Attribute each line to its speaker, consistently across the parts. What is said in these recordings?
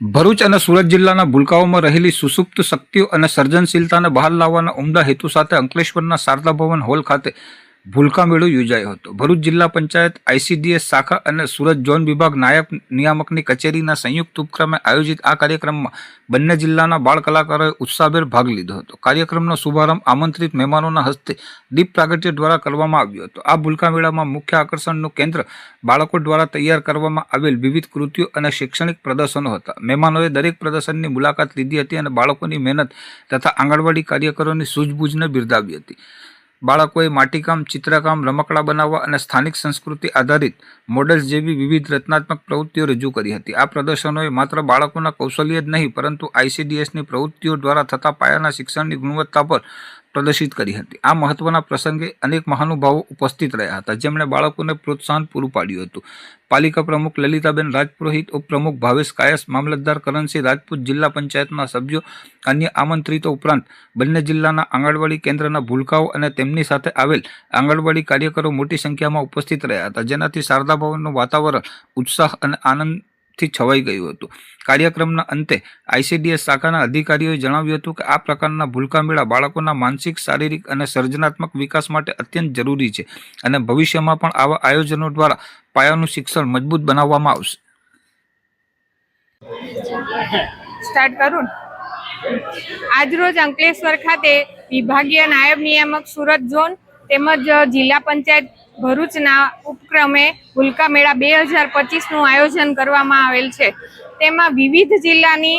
Speaker 1: ભરૂચ અને સુરત જિલ્લાના ભૂલકાઓમાં રહેલી સુસુપ્ત શક્તિઓ અને સર્જનશીલતાને બહાર લાવવાના ઉમદા હેતુ સાથે અંકલેશ્વરના શારદા ભવન હોલ ખાતે ભૂલકા મેળો યોજાયો હતો. ભરૂચ જિલ્લા પંચાયત આઈસીડીએસ શાખા અને સુરત ઝોન વિભાગ નાયક નિયામકની કચેરીના સંયુક્ત ઉપક્રમે આયોજિત આ કાર્યક્રમમાં બંને જિલ્લાના બાળ કલાકારોએ ઉત્સાહભેર ભાગ લીધો હતો. કાર્યક્રમનો શુભારંભ આમંત્રિત મહેમાનોના હસ્તે દીપ પ્રાગટ્ય દ્વારા કરવામાં આવ્યો હતો. આ ભૂલકા મેળામાં મુખ્ય આકર્ષણનું કેન્દ્ર બાળકો દ્વારા તૈયાર કરવામાં આવેલ વિવિધ કૃતિઓ અને શૈક્ષણિક પ્રદર્શનો હતા. મહેમાનોએ દરેક પ્રદર્શનની મુલાકાત લીધી હતી અને બાળકોની મહેનત તથા આંગણવાડી કાર્યકરોની સૂઝબૂઝને બિરદાવી હતી. બાળકોએ માટીકામ, ચિત્રકામ, રમકડા બનાવવા અને સ્થાનિક સંસ્કૃતિ આધારિત મોડલ્સ જેવી વિવિધ રચનાત્મક પ્રવૃત્તિઓ રજૂ કરી હતી. આ પ્રદર્શનોએ માત્ર બાળકોના કૌશલ્ય જ નહીં, પરંતુ આઈસીડીએસની પ્રવૃત્તિઓ દ્વારા થતા પાયાના શિક્ષણની ગુણવત્તા પર પ્રદર્શિત કરી હતી. આ મહત્વના પ્રસંગે અનેક મહાનુભાવો ઉપસ્થિત રહ્યા હતા. જેમણે બાળકોને પ્રોત્સાહન પૂરું પાડ્યું હતું. પાલિકા પ્રમુખ લલિતાબેન રાજપુરોહિત, ઉપપ્રમુખ ભાવેશ કાયસ, મામલતદાર કરણસિંહ રાજપૂત, જિલ્લા પંચાયતના સભ્યો, અન્ય આમંત્રિતો ઉપરાંત બંને જિલ્લાના આંગણવાડી કેન્દ્રના ભૂલકાઓ અને તેમની સાથે આવેલ આંગણવાડી કાર્યકરો મોટી સંખ્યામાં ઉપસ્થિત રહ્યા હતા. જેનાથી શારદા ભવનનું વાતાવરણ ઉત્સાહ અને આનંદથી છવાઈ ગયું હતું. કાર્યક્રમના અંતે આઈસીડીએસ શાખાના અધિકારીઓએ જણાવ્યું હતું કે આ પ્રકારના ભૂલકા મેળા બાળકોના માનસિક, શારીરિક અને સર્જનાત્મક વિકાસ માટે અત્યંત જરૂરી છે અને ભવિષ્યમાં પણ આવા આયોજનો દ્વારા પાયાનું શિક્ષણ મજબૂત બનાવવામાં આવશે.
Speaker 2: સ્ટાર્ટ કરું આજરોજ અંકલેશ્વર ખાતે વિભાગીય નાયબ નિયામક સુરત ઝોન તેમજ જિલ્લા પંચાયત ભરૂચના ઉપક્રમે હુલકા મેળા બે હજાર પચીસનું આયોજન કરવામાં આવેલ છે. તેમાં વિવિધ જિલ્લાની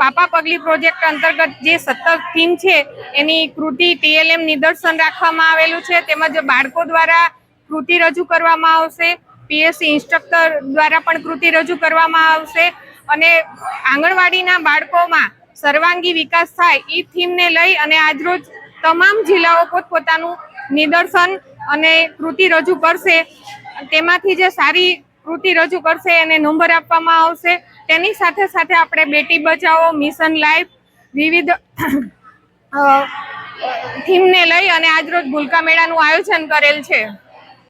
Speaker 2: પાપા પગલી પ્રોજેક્ટ અંતર્ગત જે સત્તર થીમ છે, એની કૃતિ ટીએલએમ નિદર્શન રાખવામાં આવેલું છે. તેમજ બાળકો દ્વારા કૃતિ રજૂ કરવામાં આવશે. પીએસસી ઇન્સ્ટ્રક્ટર દ્વારા પણ કૃતિ રજૂ કરવામાં આવશે. અને આંગણવાડીના બાળકોમાં સર્વાંગી વિકાસ થાય એ થીમને લઈ અને આજરોજ તમામ જિલ્લાઓ પોતપોતાનું નિદર્શન અને કૃતિ રજૂ કરશે. તેમાંથી જે સારી કૃતિ રજૂ કરશે એને નંબર આપવામાં આવશે. તેની સાથે સાથે આપણે બેટી બચાવો, મિશન લાઈફ, વિવિધ થીમને લઈ અને આજરોજ ભૂલકા મેળાનું આયોજન કરેલ છે.